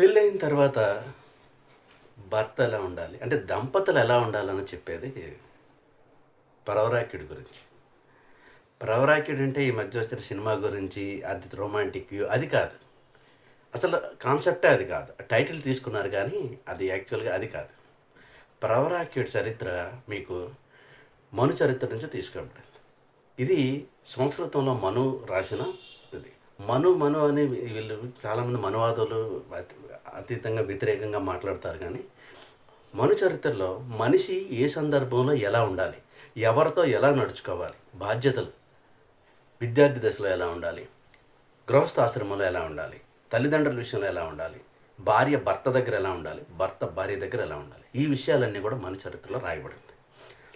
పెళ్ళైన తర్వాత భర్త ఎలా ఉండాలి. అంటే దంపతులు ఎలా ఉండాలని చెప్పేది పరవరాకిడి గురించి. పరవరాకిడి అంటే ఈ మధ్య వచ్చిన సినిమా గురించి అది రొమాంటిక్ వ్యూ అది కాదు. అసలు కాన్సెప్టే అది కాదు. టైటిల్ తీసుకున్నారు కానీ అది యాక్చువల్గా అది కాదు. ప్రవరాక్యుడి చరిత్ర మీకు మను చరిత్ర నుంచి తీసుకోబడింది ఇది సంస్కృతంలో మను రాసిన ఇది. మను మను అని వీళ్ళు చాలామంది మనువాదులు అతి- అతీతంగా వ్యతిరేకంగా మాట్లాడతారు కానీ మను చరిత్రలో మనిషి ఏ సందర్భంలో ఎలా ఉండాలి? ఎవరితో ఎలా నడుచుకోవాలి? బాధ్యతలు విద్యార్థి దశలో ఎలా ఉండాలి? గృహస్థాశ్రమంలో ఎలా ఉండాలి? తల్లిదండ్రుల విషయంలో ఎలా ఉండాలి? భార్య భర్త దగ్గర ఎలా ఉండాలి? భర్త భార్య దగ్గర ఎలా ఉండాలి? ఈ విషయాలన్నీ కూడా మన చరిత్రలో రాయబడింది.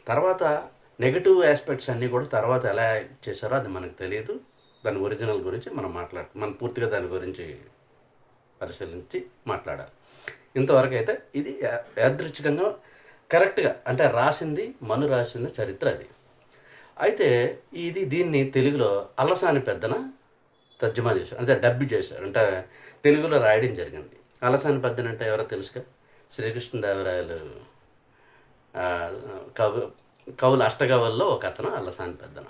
తర్వాత నెగటివ్ ఆస్పెక్ట్స్ అన్నీ కూడా తర్వాత ఎలా చేశారో అది మనకు తెలియదు. దాని ఒరిజినల్ గురించి మనం మాట్లాడ మనం పూర్తిగా దాని గురించి పరిశీలించి మాట్లాడాలి. ఇంతవరకు అయితే ఇది యాదృచ్ఛికంగా కరెక్ట్గా అంటే రాసింది మను రాసింది చరిత్ర అది. అయితే ఇది దీన్ని తెలుగులో అల్లసాని పెద్దన తర్జుమా చేశారు అంటే డబ్బి చేశారు. అంటే తెలుగులో రాయడం జరిగింది. అలసాని పెద్దన అంటే ఎవరో తెలుసుగా? శ్రీకృష్ణదేవరాయలు. కవు కవుల అష్టకవుల్లో ఒక అతను అల్లసాని పెద్దన.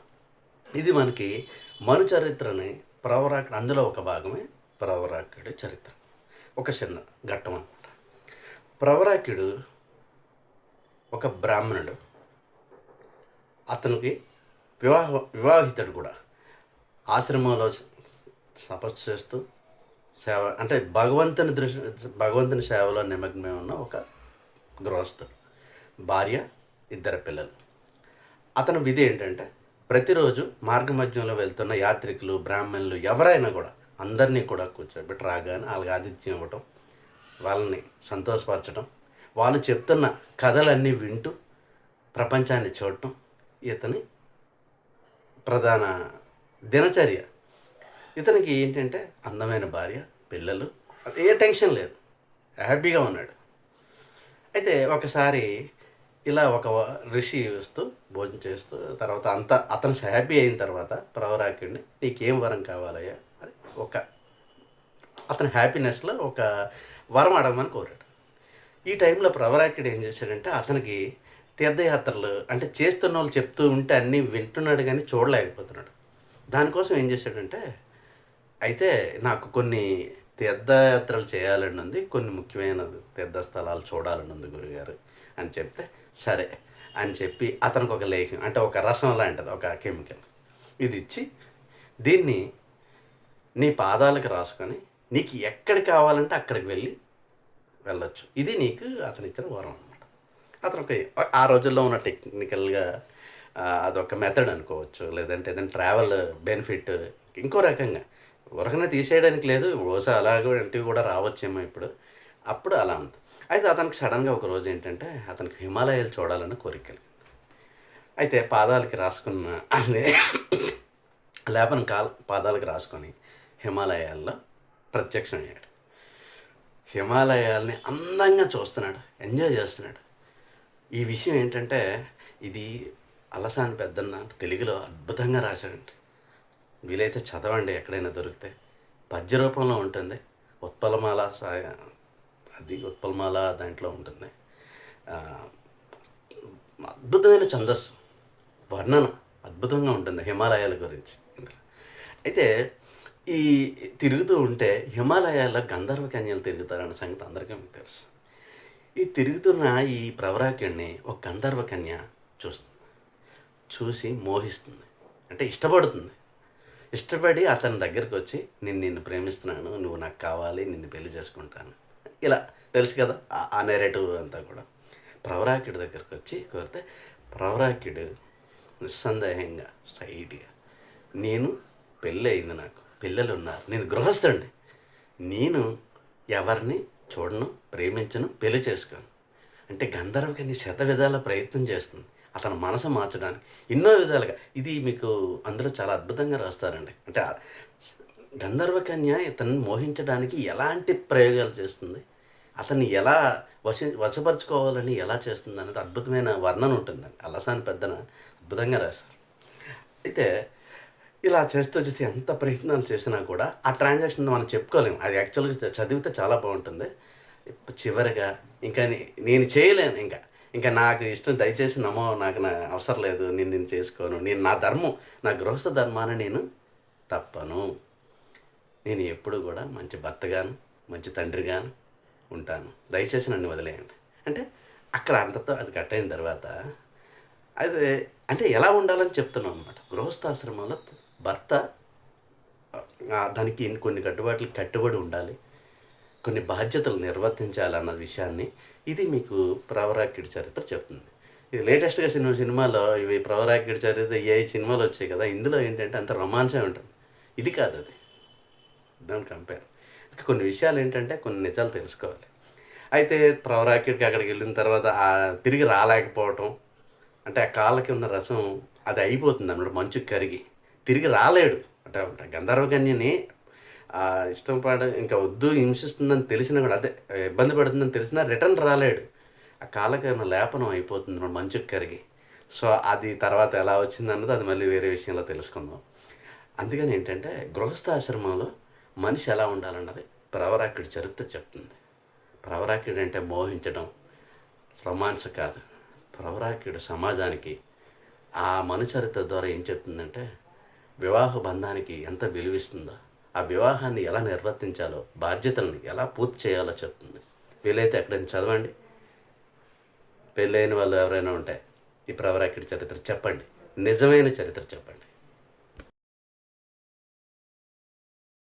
ఇది మనకి మను చరిత్రని ప్రవరాకుడు అందులో ఒక భాగమే ప్రవరాకుడి చరిత్ర. ఒక చిన్న ఘట్టం అనమాట ప్రవరాకుడు ఒక బ్రాహ్మణుడు. అతనికి వివాహ వివాహితుడు కూడా. ఆశ్రమంలో తపస్సు చేస్తూ సేవ అంటే భగవంతుని దృష్టి భగవంతుని సేవలో నిమగ్నమై ఉన్న ఒక గృహస్థుడు. భార్య ఇద్దరు పిల్లలు. అతని విధి ఏంటంటే ప్రతిరోజు మార్గమధ్యంలో వెళ్తున్న యాత్రికులు బ్రాహ్మణులు ఎవరైనా కూడా అందరినీ కూడా కూర్చోబెట్టి రాగానే వాళ్ళకి ఆతిథ్యం ఇవ్వటం వాళ్ళని సంతోషపరచడం వాళ్ళు చెప్తున్న కథలన్నీ వింటూ ప్రపంచాన్ని చూడటం ఇతని ప్రధాన దినచర్య. ఇతనికి ఏంటంటే అందమైన భార్య పిల్లలు ఏ టెన్షన్ లేదు. హ్యాపీగా ఉన్నాడు. అయితే ఒకసారి ఇలా ఒక ఋషి వస్తూ భోజనం చేస్తూ తర్వాత అంత అతను హ్యాపీ అయిన తర్వాత ప్రవరాకుడిని నీకేం వరం కావాలయ్యా? అని ఒక అతని హ్యాపీనెస్లో ఒక వరం అడగమని కోరాడు. ఈ టైంలో ప్రవరాకుడు ఏం చేశాడంటే అతనికి తీర్థయాత్రలు అంటే చేస్తున్న వాళ్ళు చెప్తూ ఉంటే అన్నీ వింటున్నాడు కానీ చూడలేకపోతున్నాడు. దానికోసం ఏం చేశాడంటే అయితే నాకు కొన్ని తీర్థయాత్రలు చేయాలని ఉంది కొన్ని ముఖ్యమైన తీర్థస్థలాలు చూడాలని ఉంది గురుగారు. అని చెప్తే సరే అని చెప్పి అతనికి ఒక లేఖం అంటే ఒక రసం లాంటిది ఒక కెమికల్ ఇది ఇచ్చి దీన్ని నీ పాదాలకు రాసుకొని నీకు ఎక్కడికి కావాలంటే అక్కడికి వెళ్ళి వెళ్ళొచ్చు. ఇది నీకు అతను ఇచ్చిన వరం అనమాట అతను ఒక ఆ రోజుల్లో ఉన్న టెక్నికల్గా అదొక మెథడ్ అనుకోవచ్చు లేదంటే ఏదైనా ట్రావెల్ బెనిఫిట్ ఇంకో రకంగా. ఉరకనే తీసేయడానికి లేదు బహుశా అలాంటివి కూడా రావచ్చేమో ఇప్పుడు. అప్పుడు అలా ఉంది. అయితే అతనికి సడన్గా ఒక రోజు ఏంటంటే అతనికి హిమాలయాలు చూడాలన్న కోరికలు. అయితే పాదాలకి రాసుకున్న అదే లేపన కాల్ పాదాలకు రాసుకొని హిమాలయాల్లో ప్రత్యక్షమయ్యాడు. హిమాలయాల్ని అందంగా చూస్తున్నాడు ఎంజాయ్ చేస్తున్నాడు. ఈ విషయం ఏంటంటే ఇది అలసాని పెద్దన్న తెలుగులో అద్భుతంగా రాశాడండి వీలైతే చదవండి ఎక్కడైనా దొరికితే. పద్య రూపంలో ఉంటుంది. ఉత్పలమాల సాయ అది ఉత్పల్మాల దాంట్లో ఉంటుంది. అద్భుతమైన ఛందస్సు వర్ణన అద్భుతంగా ఉంటుంది హిమాలయాల గురించి అయితే ఈ తిరుగుతూ ఉంటే హిమాలయాల్లో గంధర్వ కన్యలు తిరుగుతారన్న సంగతి అందరికీ మీకు తెలుసు. ఈ తిరుగుతున్న ఈ ప్రవరాకుడిని ఒక గంధర్వ కన్య చూస్తుంది. చూసి మోహిస్తుంది. అంటే ఇష్టపడుతుంది. ఇష్టపడి అతని దగ్గరికి వచ్చి నేను నిన్ను ప్రేమిస్తున్నాను నువ్వు నాకు కావాలి నిన్ను పెళ్ళి చేసుకుంటాను ఇలా తెలుసు కదా ఆ- నెరేటివ్ అంతా కూడా. ప్రవరాకుడి దగ్గరికి వచ్చి కోరితే ప్రవరాకుడు నిస్సందేహంగా స్ట్రైట్గా నేను పెళ్ళి అయింది నాకు పిల్లలు ఉన్నారు నేను గృహస్థుండి నేను ఎవరిని చూడను ప్రేమించను పెళ్ళి చేసుకోను. అంటే గంధర్వకని శత విధాల ప్రయత్నం చేస్తుంది అతని మనసు మార్చడానికి ఎన్నో విధాలుగా. ఇది మీకు అందులో చాలా అద్భుతంగా రాస్తారండి. అంటే గంధర్వకన్య ఇతన్ని మోహించడానికి ఎలాంటి ప్రయోగాలు చేస్తుంది? అతన్ని ఎలా వశ వశపరుచుకోవాలని ఎలా చేస్తుంది అనేది అద్భుతమైన వర్ణన ఉంటుందండి. అలసాని పెద్దన అద్భుతంగా రాస్తారు అయితే ఇలా చేస్తూ చేసి ఎంత ప్రయత్నాలు చేసినా కూడా ఆ ట్రాన్సాక్షన్ మనం చెప్పుకోలేము. అది యాక్చువల్గా చదివితే చాలా బాగుంటుంది. చివరిగా ఇంకా నేను చేయలేను ఇంకా. ఇంకా నాకు ఇష్టం దయచేసి నమ్మో నాకు నా అవసరం లేదు నేను నేను చేసుకోను. నేను నా ధర్మం నా గృహస్థ ధర్మాన్ని నేను తప్పను. నేను ఎప్పుడు కూడా మంచి భర్తగాను మంచి తండ్రిగాను ఉంటాను. దయచేసి నన్ను వదిలేయండి. అంటే అక్కడ అంతతో అది కట్ అయిన తర్వాత అది అంటే ఎలా ఉండాలని చెప్తున్నాం అనమాట గృహస్థాశ్రమంలో భర్త దానికి కొన్ని కట్టుబాట్లు కట్టుబడి ఉండాలి కొన్ని బాధ్యతలు నిర్వర్తించాలన్న విషయాన్ని ఇది మీకు ప్రవరాకిడి చరిత్ర చెప్తుంది. ఇది లేటెస్ట్గా సినిమా సినిమాలో ఇవి ప్రవరాకిడి చరిత్ర ఏ సినిమాలు వచ్చాయి కదా. ఇందులో ఏంటంటే అంత రొమాన్సే ఉంటుంది. ఇది కాదు అది. డోంట్ కంపేర్ ఇంకా కొన్ని విషయాలు ఏంటంటే కొన్ని నిజాలు తెలుసుకోవాలి. అయితే ప్రవరాకిడికి అక్కడికి వెళ్ళిన తర్వాత తిరిగి రాలేకపోవటం అంటే ఆ కాళ్ళకి ఉన్న రసం అది అయిపోతుంది అన్నమాట మంచు కరిగి. తిరిగి రాలేడు. అంటే గంధర్వకన్యని ఇష్టం పాడ ఇంకా వద్దు హింసిస్తుందని తెలిసినా కూడా అదే ఇబ్బంది పడుతుందని తెలిసినా రిటర్న్ రాలేడు. ఆ కాళ్ళకి లేపనం అయిపోతుంది అన్నమాట మంచు కరిగి. సో అది తర్వాత ఎలా వచ్చింది అన్నది అది మళ్ళీ వేరే విషయంలో తెలుసుకుందాం. అందుకని ఏంటంటే గృహస్థాశ్రమంలో మనిషి ఎలా ఉండాలన్నది ప్రవరాకుడి చరిత్ర చెప్తుంది. ప్రవరాకుడు అంటే మోహించడం రొమాన్స్ కాదు. ప్రవరాకుడు సమాజానికి ఆ మనుచరిత్ర ద్వారా ఏం చెప్తుందంటే వివాహ బంధానికి ఎంత విలువిస్తుందో ఆ వివాహాన్ని ఎలా నిర్వర్తించాలో బాధ్యతలను ఎలా పూర్తి చేయాలో చెప్తుంది. వీలైతే ఎక్కడైనా చదవండి. పెళ్ళైన వాళ్ళు ఎవరైనా ఉంటే ఈ ప్రవరాకుడి చరిత్ర చెప్పండి. నిజమైన చరిత్ర చెప్పండి.